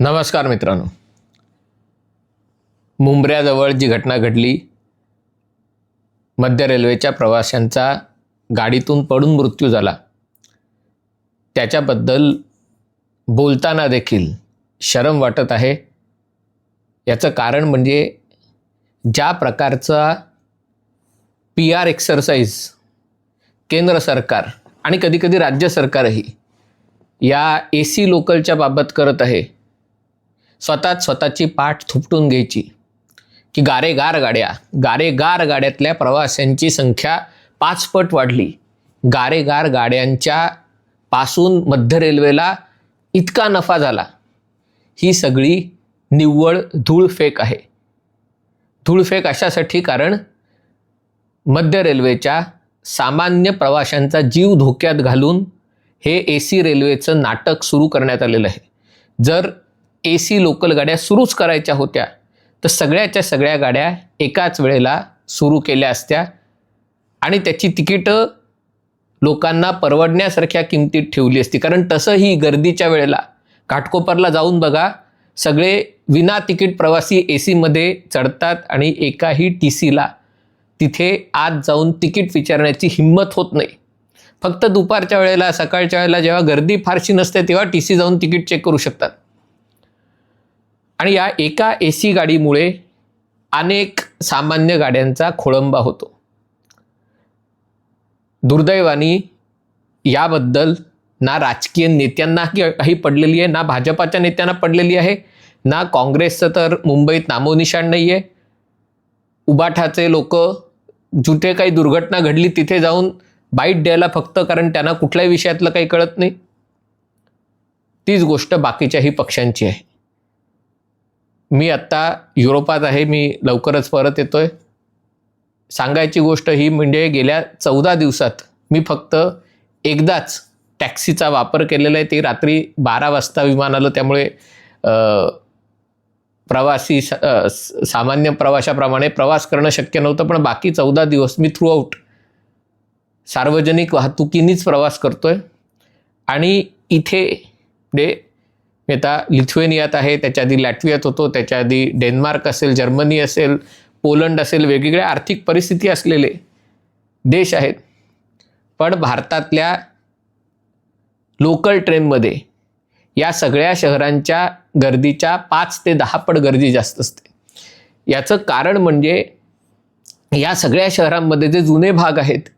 नमस्कार मित्रांनो. मुंबऱ्याजवळ जी घटना घडली मध्य रेल्वेच्या प्रवाशांचा गाडीतून पडून मृत्यू झाला. त्याच्याबद्दल बोलताना देखील शरम वाटत आहे. याचं कारण म्हणजे ज्या प्रकारचा पी आर एक्सरसाइज केंद्र सरकार आणि कधीकधी राज्य सरकारही या ए सी लोकलच्या बाबत करत आहे स्वतःच स्वतःची पाठ थुपटून घ्यायची. की गारेगार गाड्या गारेगार गाड्यातल्या प्रवाशांची संख्या पाचपट वाढली. गारेगार गाड्यांच्या पासून मध्य रेल्वेला इतका नफा झाला. ही सगळी निव्वळ धूळफेक आहे. धूळफेक अशासाठी कारण मध्य रेल्वेच्या सामान्य प्रवाशांचा जीव धोक्यात घालून हे ए सी रेल्वेचं नाटक सुरू करण्यात आलेलं आहे. जर ए सी लोकल गाड्या सुरूच करायच्या होत्या. तर सगळ्याच्या सगळ्या गाड्या एकाच वेळेला सुरू केल्या असत्या. आणि त्याची तिकीटं लोकांना परवडण्यासारख्या किमतीत ठेवली असती. कारण तसंही गर्दीच्या वेळेला घाटकोपरला जाऊन बघा सगळे विना तिकीट प्रवासी ए सीमध्ये चढतात आणि एकाही टी सीला तिथे आत जाऊन तिकीट विचारण्याची हिंमत होत नाही. फक्त दुपारच्या वेळेला सकाळच्या वेळेला जेव्हा गर्दी फारशी नसते तेव्हा टी सी जाऊन तिकीट चेक करू शकतात. आणि या एका ए सी गाडीमुळे अनेक सामान्य गाड्यांचा खोळंबा होतो. दुर्दैवाने याबद्दल ना राजकीय नेत्यांना काही पडलेली आहे ना भाजपाच्या नेत्यांना पडलेली आहे ना काँग्रेसचं तर मुंबईत नामोनिशाण नाही आहे उबाठाचे लोक जिथे काही दुर्घटना घडली तिथे जाऊन बाईट द्यायला फक्त कारण त्यांना कुठल्याही विषयातलं काही कळत नाही. तीच गोष्ट बाकीच्याही पक्षांची आहे. मी आत्ता युरोपात आहे मी लवकरच परत येतोय. सांगायची गोष्ट ही म्हणजे गेल्या चौदा दिवसात मी फक्त एकदाच टॅक्सीचा वापर केलेला आहे. ते रात्री बारा वाजता विमान आलं त्यामुळे प्रवासी स- सामान्य प्रवाशाप्रमाणे प्रवास करणं शक्य नव्हतं पण बाकी चौदा दिवस मी थ्रूआउट सार्वजनिक वाहतुकीनीच प्रवास करतोय. आणि इथे म्हणजे मी आता लिथुएनियात आहे त्याच्या आधी लॅटवियात होतो त्याच्या आधी डेन्मार्क असेल जर्मनी असेल पोलंड असेल वेगवेगळ्या आर्थिक परिस्थिती असलेले देश आहेत. पण भारतातल्या लोकल ट्रेनमध्ये या सगळ्या शहरांच्या गर्दीच्या पाच ते दहा पट गर्दी जास्त असते. याचं कारण म्हणजे या सगळ्या शहरांमध्ये जे जुने भाग आहेत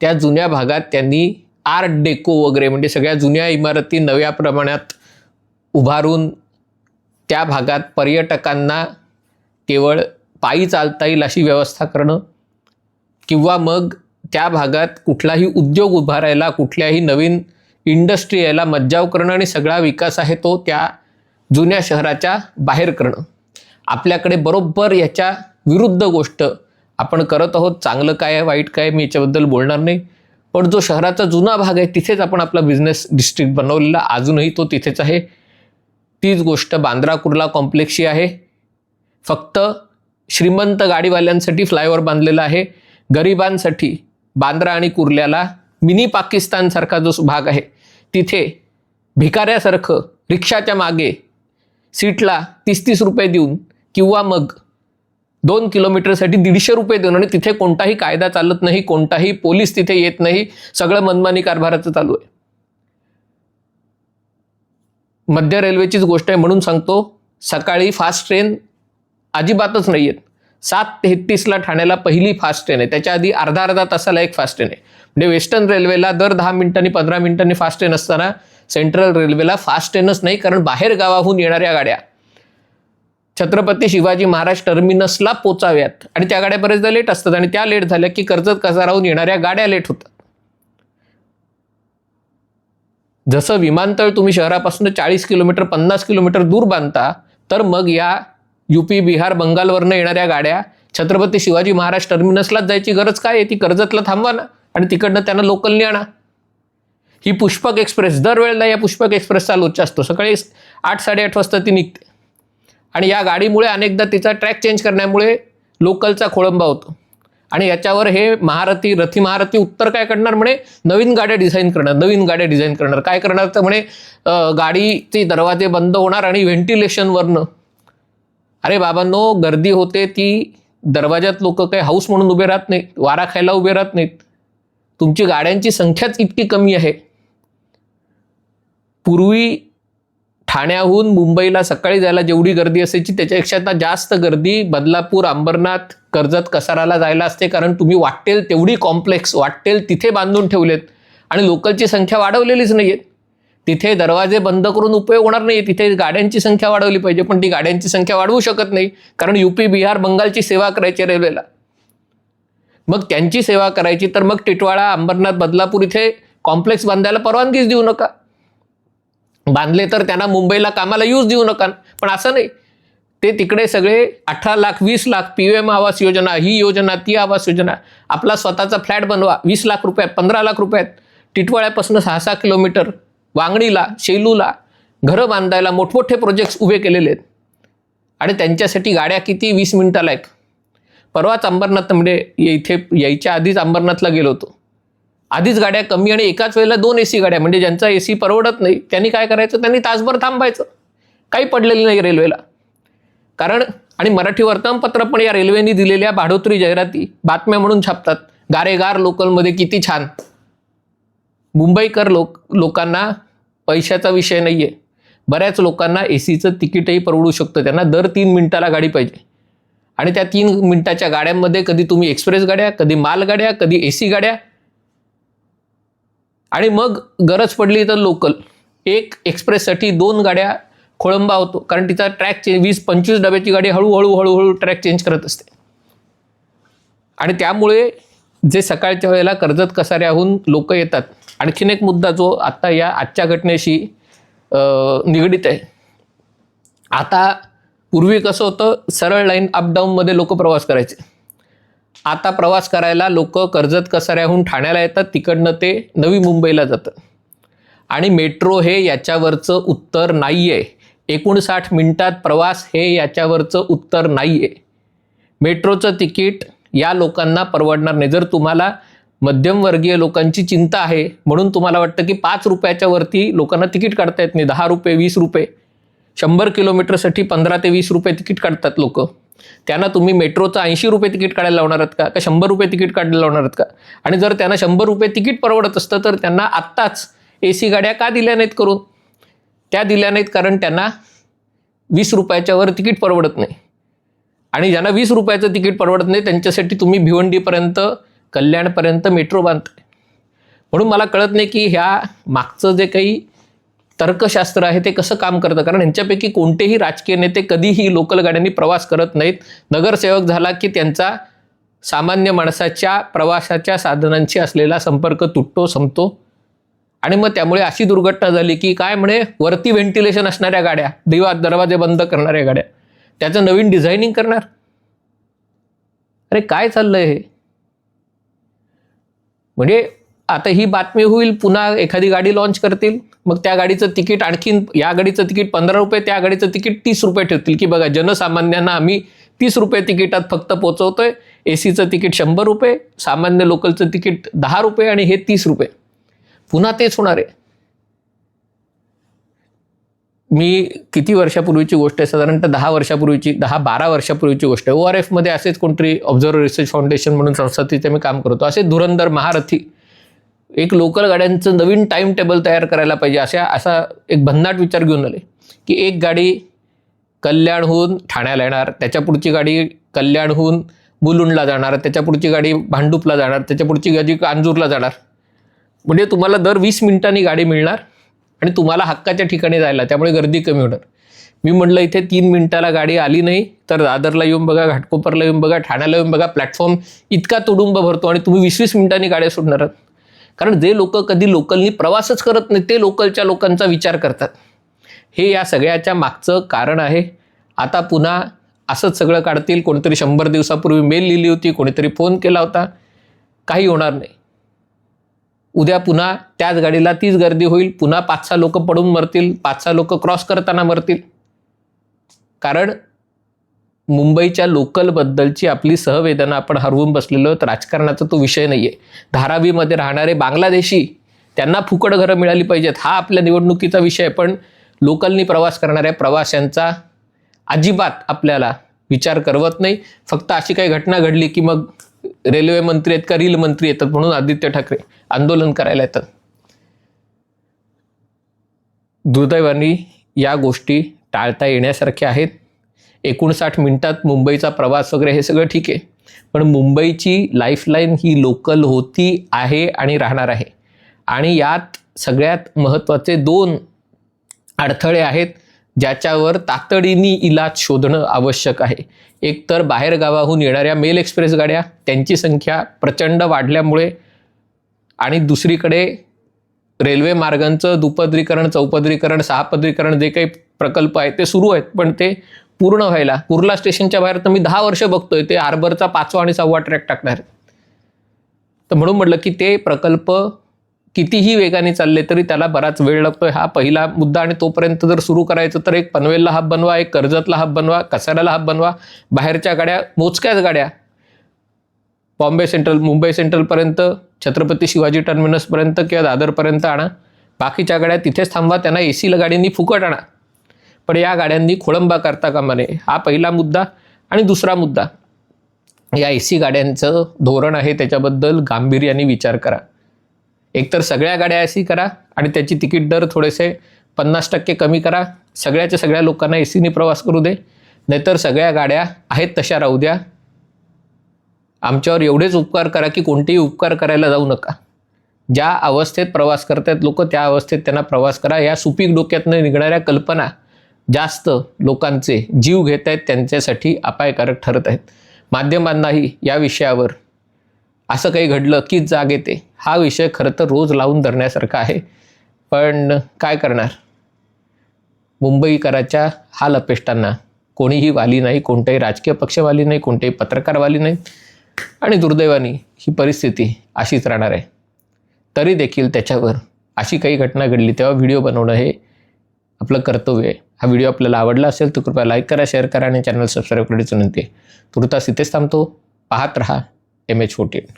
त्या जुन्या भागात त्यांनी आर्ट डेको वगैरे म्हणजे सगळ्या जुन्या इमारती नव्या प्रमाणात उभारून त्या भागात पर्यटकांना केवळ पायी चालता येईल अशी व्यवस्था करणं किंवा मग त्या भागात कुठलाही उद्योग उभारायला कुठल्याही नवीन इंडस्ट्री यायला मज्जाव करणं आणि सगळा विकास आहे तो त्या जुन्या शहराच्या बाहेर करणं. आपल्याकडे बरोबर याच्या विरुद्ध गोष्ट आपण करत आहोत चांगलं काय आहे वाईट काय आहे, मी याच्याबद्दल बोलणार नाही. पण जो शहराचा जुना भाग आहे तिथेच आपण आपला बिझनेस डिस्ट्रिक्ट बनवलेला अजूनही तो तिथेच आहे. तीच गोष्ट बांद्रा कुर्ला कॉम्प्लेक्सची आहे. फक्त श्रीमंत गाडीवाल्यांसाठी फ्लायओव्हर बांधलेला आहे. गरिबांसाठी बांद्रा आणि कुर्ल्याला मिनी पाकिस्तानसारखा जो भाग आहे तिथे भिकाऱ्यासारखं रिक्षाच्या मागे सीटला तीस तीस रुपये देऊन किंवा मग दोन किलोमीटरसाठी दीडशे रुपये देऊन आणि तिथे कोणताही कायदा चालत नाही कोणताही पोलीस तिथे येत नाही सगळं मनमानी कारभाराचं चालू आहे. मध्य रेल्वेचीच गोष्ट आहे म्हणून सांगतो सकाळी फास्ट ट्रेन अजिबातच नाही आहेत सात तेहतीसला ठाण्याला पहिली फास्ट ट्रेन आहे. त्याच्या आधी अर्धा अर्धा तासाला एक फास्ट ट्रेन आहे. म्हणजे वेस्टर्न रेल्वेला दर दहा मिनिटांनी पंधरा मिनिटांनी फास्ट ट्रेन असताना सेंट्रल रेल्वेला फास्ट ट्रेनच नाही कारण बाहेर गावाहून येणाऱ्या गाड्या. छत्रपती शिवाजी महाराज टर्मिनसला पोचाव्यात. आणि त्या गाड्या बरेचदा लेट असतात आणि त्या लेट झाल्या की कर्जत कसाराहून येणाऱ्या गाड्या लेट होतात. जसं विमानतळ तुम्ही शहरापासून चाळीस किलोमीटर पन्नास किलोमीटर दूर बांधता तर मग या युपी बिहार बंगालवरनं येणाऱ्या गाड्या छत्रपती शिवाजी महाराज टर्मिनसलाच जायची गरज काय आहे? ती कर्जतला थांबवा ना आणि तिकडनं त्यांना लोकलनी आणा. ही पुष्पक एक्सप्रेस दरवेळेला या पुष्पक एक्सप्रेसचा चालूच असतो. सकाळी आठ साडेआठ वाजता ती निघते. आणि या गाडीमुळे अनेकदा तिचा ट्रॅक चेंज करण्यामुळे लोकलचा खोळंबा होतो. आणि याच्यावर हे महारथी रथी महारथी उत्तर काय करणार? म्हणे नवीन गाड्या डिझाईन करणार नवीन गाड्या डिझाईन करणार. काय करणार? तर म्हणे गाडीचे दरवाजे बंद होणार आणि व्हेंटिलेशनवरनं अरे बाबांनो गर्दी होते ती दरवाजात लोक काही हाऊस म्हणून उभे राहत नाहीत वारा खायला उभे राहत नाहीत. तुमची गाड्यांची संख्याच इतकी कमी आहे. पूर्वी ठाण्याहून मुंबईला सकाळी जायला जेवढी गर्दी असायची त्याच्यापेक्षा आता जास्त गर्दी बदलापूर अंबरनाथ कर्जत कसाराला जायला असते. कारण तुम्ही वाटेल तेवढी कॉम्प्लेक्स वाटेल तिथे बांधून ठेवलेत. आणि लोकलची संख्या वाढवलेलीच नाही आहे तिथे दरवाजे बंद करून उपयोग होणार नाही तिथे गाड्यांची संख्या वाढवली पाहिजे पण ती गाड्यांची संख्या वाढवू शकत नाही. कारण युपी बिहार बंगालची सेवा करायची रेल्वेला. मग त्यांची सेवा करायची तर मग टिटवाळा अंबरनाथ बदलापूर इथे कॉम्प्लेक्स बांधायला परवानगीच देऊ नका. बांधले तर त्यांना मुंबईला कामाला यूज देऊ नका. पण असं नाही. ते तिकडे सगळे अठरा लाख वीस लाख पी एम आवास योजना ही योजना ती आवास योजना आपला स्वतःचा फ्लॅट बनवा. वीस लाख रुपयात पंधरा लाख रुपयात टिटवाळ्यापासून सहा सहा किलोमीटर वांगणीला शेलूला घरं बांधायला मोठमोठे प्रोजेक्ट्स उभे केलेले आहेत. आणि त्यांच्यासाठी गाड्या किती? वीस मिनिटाला एक. परवाच अंबरनाथ म्हणजे इथे यायच्या आधीच अंबरनाथला गेलो होतो. आधीच गाड्या कमी आणि एकाच वेळेला दोन ए सी गाड्या म्हणजे ज्यांचा ए सी परवडत नाही त्यांनी काय करायचं? त्यांनी तासभर थांबायचं. काही पडलेलं नाही रेल्वेला. कारण आणि मराठी वर्तमानपत्र पण या रेल्वेने दिलेल्या भाडोत्री जाहिराती बातम्या म्हणून छापतात. गारेगार लोकलमध्ये किती छान. मुंबईकर लोक लोकांना पैशाचा विषय नाही आहे बऱ्याच लोकांना ए सीचं तिकीटही परवडू शकतं. त्यांना दर तीन मिनिटाला गाडी पाहिजे. आणि त्या तीन मिनिटाच्या गाड्यांमध्ये कधी तुम्ही एक्सप्रेस गाड्या कधी मालगाड्या कधी ए सी गाड्या आणि मग गरज पडली तर लोकल एक एक्सप्रेससाठी दोन गाड्या खोळंबा होतो. कारण तिचा ट्रॅक चेंज वीस पंचवीस डब्याची गाडी हळूहळू हळूहळू ट्रॅक चेंज करत असते. आणि त्यामुळे जे सकाळच्या वेळेला कर्जत कसाऱ्याहून लोक येतात आणखीन एक मुद्दा जो आत्ता या आजच्या घटनेशी निगडीत आहे. आता पूर्वी कसं होतं सरळ लाईन अपडाऊनमध्ये लोक प्रवास करायचे. आता प्रवास करायला लोक कर्जत कसाऱ्याहून ठाण्याला येतात तिकडनं ते नवी मुंबईला जातं आणि मेट्रो हे याच्यावरचं उत्तर नाही आहे एकोणसाठ मिनिटात प्रवास हे याच्यावरचं उत्तर नाही आहे मेट्रोचं तिकीट या लोकांना परवडणार नाही. जर तुम्हाला मध्यमवर्गीय लोकांची चिंता आहे म्हणून तुम्हाला वाटतं की पाच रुपयाच्या वरती लोकांना तिकीट काढता येत नाही. दहा रुपये वीस रुपये. शंभर किलोमीटरसाठी पंधरा ते वीस रुपये तिकीट काढतात लोक. त्यांना तुम्ही मेट्रोचं ऐंशी रुपये तिकीट काढायला लावणार आहात का? का शंभर रुपये तिकीट काढायला लावणार आहात का? आणि जर त्यांना शंभर रुपये तिकीट परवडत असतं तर त्यांना आत्ताच ए सी गाड्या का दिल्या नाहीत करून? त्या दिल्या नाहीत कारण त्यांना वीस रुपयाच्यावर तिकीट परवडत नाही. आणि ज्यांना वीस रुपयाचं तिकीट परवडत नाही त्यांच्यासाठी तुम्ही भिवंडीपर्यंत कल्याणपर्यंत मेट्रो बांधताय. म्हणून मला कळत नाही की ह्या मागचं जे काही तर्कशास्त्र आहे ते कसं काम करतं? कारण ह्यांच्यापैकी कोणतेही राजकीय नेते कधीही लोकल गाड्यांनी प्रवास करत नाहीत. नगरसेवक झाला की त्यांचा सामान्य माणसाच्या प्रवासाच्या साधनांशी असलेला संपर्क तुटतो संपतो. आणि मग त्यामुळे अशी दुर्घटना झाली की काय म्हणे? वरती व्हेंटिलेशन असणाऱ्या गाड्या दिवा दरवाजे बंद करणाऱ्या गाड्या. त्याचं नवीन डिझायनिंग करणार? अरे काय चाललंय हे? म्हणजे आता ही बातमी होईल पुन्हा एखादी गाडी लॉन्च करतील. मग त्या गाडीचं तिकीट आणखीन या गाडीचं तिकीट पंधरा रुपये त्या गाडीचं तिकीट तीस रुपये ठेवतील. की बघा जनसामान्यांना आम्ही तीस रुपये तिकिटात फक्त पोचवतोय. ए सीचं तिकीट शंभर रुपये सामान्य लोकलचं तिकीट दहा रुपये आणि हे तीस रुपये. पुन्हा तेच होणार आहे. मी किती वर्षापूर्वीची गोष्ट आहे? साधारणतः दहा वर्षापूर्वीची दहा बारा वर्षापूर्वीची गोष्ट आहे. ओ आर एफमध्ये असेच कोणतरी ऑब्झर्व्ह रिसर्च फाउंडेशन म्हणून संस्था तिथे मी काम करतो. असे धुरंधर महारथी एक लोकल गाड्यांचं नवीन टाईम टेबल तयार करायला पाहिजे अशा असा एक भन्नाट विचार घेऊन आले. की एक गाडी कल्याणहून ठाण्याला येणार त्याच्या पुढची गाडी कल्याणहून मुलुंडला जाणार त्याच्या पुढची गाडी भांडूपला जाणार त्याच्या पुढची गाडी कांजूरला जाणार. म्हणजे तुम्हाला दर वीस मिनिटांनी गाडी मिळणार आणि तुम्हाला हक्काच्या ठिकाणी जायला त्यामुळे गर्दी कमी होणार. मी म्हटलं इथे तीन मिनिटाला गाडी आली नाही तर दादरला येऊन बघा घाटकोपरला येऊन बघा ठाण्याला येऊन बघा प्लॅटफॉर्म इतका तुडुंब भरतो आणि तुम्ही वीस वीस मिनिटांनी गाड्या सोडणार आहात. कारण जे लोक कधी लोकलनी प्रवासच करत नाही ते लोकलच्या लोकांचा विचार करतात. हे या सगळ्याच्या मागचं कारण आहे. आता पुन्हा असंच सगळं काढतील. कोणीतरी शंभर दिवसापूर्वी मेल लिहिली होती कोणीतरी फोन केला होता. काही होणार नाही. उद्या पुन्हा त्याच गाडीला तीच गर्दी होईल. पुन्हा पाच सहा लोक पडून मरतील. पाच सहा लोक क्रॉस करताना मरतील. कारण मुंबईच्या लोकलबद्दलची आपली सहवेदना आपण हरवून बसलेलो आहोत. राजकारणाचा तो विषय नाही आहे धारावीमध्ये राहणारे बांगलादेशी त्यांना फुकट घरं मिळाली पाहिजेत. हा आपल्या निवडणुकीचा विषय पण लोकलनी प्रवास करणाऱ्या प्रवाशांचा अजिबात आपल्याला विचार करवत नाही. फक्त अशी काही घटना घडली की मग रेल्वे मंत्री आहेत का रील मंत्री येतात म्हणून आदित्य ठाकरे आंदोलन करायला येतात. दुर्दैवानी या गोष्टी टाळता येण्यासारख्या आहेत. एकोणसाठ मिनिटात मुंबईचा प्रवास वगैरे हे सगळं ठीक आहे. पण मुंबईची लाईफलाईन ही लोकल होती आहे आणि राहणार आहे. आणि यात सगळ्यात महत्त्वाचे दोन अडथळे आहेत ज्याच्यावर तातडीने इलाज शोधणं आवश्यक आहे. एक तर बाहेरगावाहून येणाऱ्या मेल एक्सप्रेस गाड्या त्यांची संख्या प्रचंड वाढल्यामुळे आणि दुसरीकडे रेल्वे मार्गांचं दुपदरीकरण चौपदरीकरण सहापदरीकरण जे काही प्रकल्प आहेत ते सुरू आहेत पण ते पूर्ण व्हायला. कुर्ला स्टेशनच्या बाहेर तर मी दहा वर्ष बघतोय ते हार्बरचा पाचवा आणि सहावा ट्रॅक टाकणार तर म्हणून म्हटलं की ते प्रकल्प कितीही वेगाने चालले तरी त्याला बराच वेळ लागतोय. हा पहिला मुद्दा आणि तोपर्यंत जर सुरू करायचं तर एक पनवेलला हब बनवा एक कर्जतला हब बनवा कसाऱ्याला हब बनवा बाहेरच्या गाड्या मोजक्याच गाड्या. बॉम्बे सेंट्रल मुंबई सेंट्रलपर्यंत छत्रपती शिवाजी टर्मिनसपर्यंत किंवा दादरपर्यंत आणा. बाकीच्या गाड्या तिथेच थांबवा त्यांना ए सीला गाडींनी फुकट आणा. पण या गाड्यांनी खोळंबा करता कामा नये. हा पहिला मुद्दा आणि दुसरा मुद्दा. या ए सी गाड्यांचं धोरण आहे त्याच्याबद्दल गांभीर्याने विचार करा. एकतर सगळ्या गाड्या ए सी करा आणि त्याची तिकीट दर थोडेसे पन्नास टक्के कमी करा. सगळ्याच्या सगळ्या लोकांना ए सीने प्रवास करू दे. नाहीतर सगळ्या गाड्या आहेत तशा राहू द्या. आमच्यावर एवढेच उपकार करा की कोणतेही उपकार करायला जाऊ नका. ज्या अवस्थेत प्रवास करतात लोक त्या अवस्थेत त्यांना प्रवास करा. या सुपीक डोक्यातनं निघणाऱ्या कल्पना जास्त लोकांचे जीव घेत आहेत त्यांच्यासाठी अपायकारक ठरत आहेत. माध्यमांनाही या विषयावर असं काही घडलं की जाग येते. हा विषय खरं तर रोज लावून धरण्यासारखा आहे. पण काय करणार? मुंबईकराच्या हाल अपेष्टांना कोणीही वाली नाही कोणतेही राजकीय पक्षवाली नाही कोणतेही पत्रकारवाली नाही. आणि दुर्दैवानी ही परिस्थिती अशीच राहणार आहे. तरी देखील त्याच्यावर अशी काही घटना घडली तेव्हा व्हिडिओ बनवणं हे आपलं कर्तव्य आहे. हा व्हिडिओ आपल्याला आवडला असेल तर कृपया लाईक करा शेअर करा आणि चॅनल सबस्क्राईब करण्याची विनंती आहे. तुर्तास इथेच थांबतो. पाहत रहा एम एच फोर्टीन